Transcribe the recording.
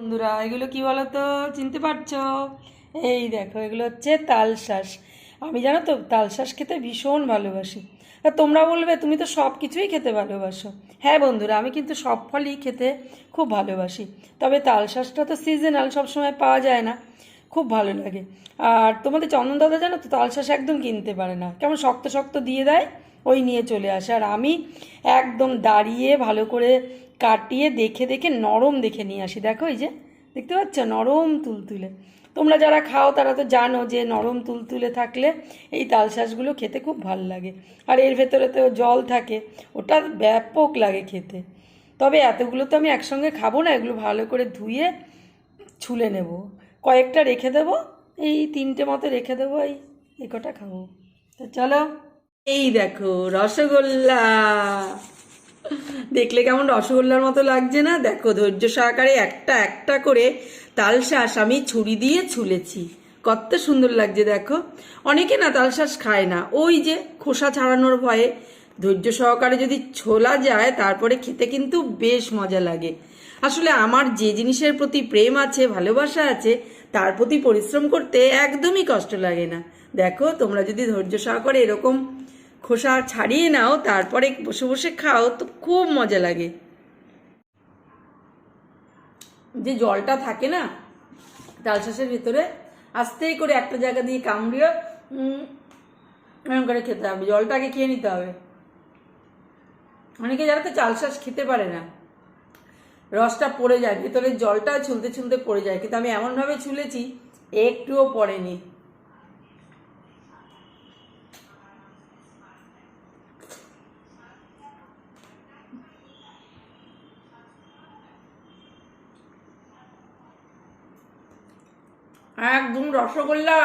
বন্ধুরা, এগুলো কি বলো তো চিনতে পারছ? এই দেখো, এগুলো হচ্ছে তালশাঁস। আমি জানো তো, তালশাঁস খেতে ভীষণ ভালোবাসি। আর তোমরা বলবে, তুমি তো সব কিছুই খেতে ভালোবাসো। হ্যাঁ বন্ধুরা, আমি কিন্তু সব ফলই খেতে খুব ভালোবাসি। তবে তালশাঁসটা তো সিজনাল সবসময় পাওয়া যায় না। খুব ভালো লাগে। আর তোমাদের চন্দন দাদা জানো তো, তালশাঁস একদম কিনতে পারে না। কেমন শক্ত শক্ত দিয়ে দেয়, ওই নিয়ে চলে আসে। আর আমি একদম দাঁড়িয়ে ভালো করে কাটিয়ে দেখে দেখে নরম দেখে নিয়ে আসি। দেখো এই যে, দেখতে পাচ্ছ? নরম তুলতুলে। তোমরা যারা খাও, তারা তো জানো যে নরম তুলতুলে থাকলে এই তালশাঁসগুলো খেতে খুব ভালো লাগে। আর এর ভেতরে তো জল থাকে, ওটা ব্যাপক লাগে খেতে। তবে এতগুলো তো আমি একসঙ্গে খাব না, এগুলো ভালো করে ধুয়ে ছুলে নেব। কয়েকটা রেখে দেবো, এই তিনটে মতো রেখে দেবো, এই এই কটা খাব। তো চলো, এই দেখো, রসগোল্লা। দেখলে কেমন রসগোল্লার মতো লাগছে না? দেখো, ধৈর্য সহকারে একটা একটা করে তালশাঁস আমি ছুরি দিয়ে ছুলেছি। কত সুন্দর লাগছে, দেখো। অনেকে না তালশাঁস খায় না। ওই যে খোসা ছাড়ানোর ভয়ে ধৈর্য সহকারে যদি ছোলা যায়, তারপরে খেতে কিন্তু বেশ মজা লাগে। আসলে আমার যে জিনিসের প্রতি প্রেম আছে, ভালোবাসা আছে, তার প্রতি পরিশ্রম করতে একদমই কষ্ট লাগে না। দেখো, তোমরা যদি ধৈর্য সহকারে এরকম খোসা ছাড়িয়ে নাও, তারপরে বসে বসে খাও, তো খুব মজা লাগে। যে জলটা থাকে না ডালশাঁসের ভিতরে আস্তেই করে একটা জায়গা দিয়ে কামড়িয়ে এরকম করে খেতে হবে। জলটাকে খেয়ে নিতে হবে। অনেকে যারা তো চালশাঁস খেতে পারে না, রসটা পড়ে যায় ভেতরে জলটা ছুলতে ছুলতে পড়ে যায়, কিন্তু আমি এমনভাবে ছুলেছি, একটুও পড়েনি। একদম রসগোল্লা।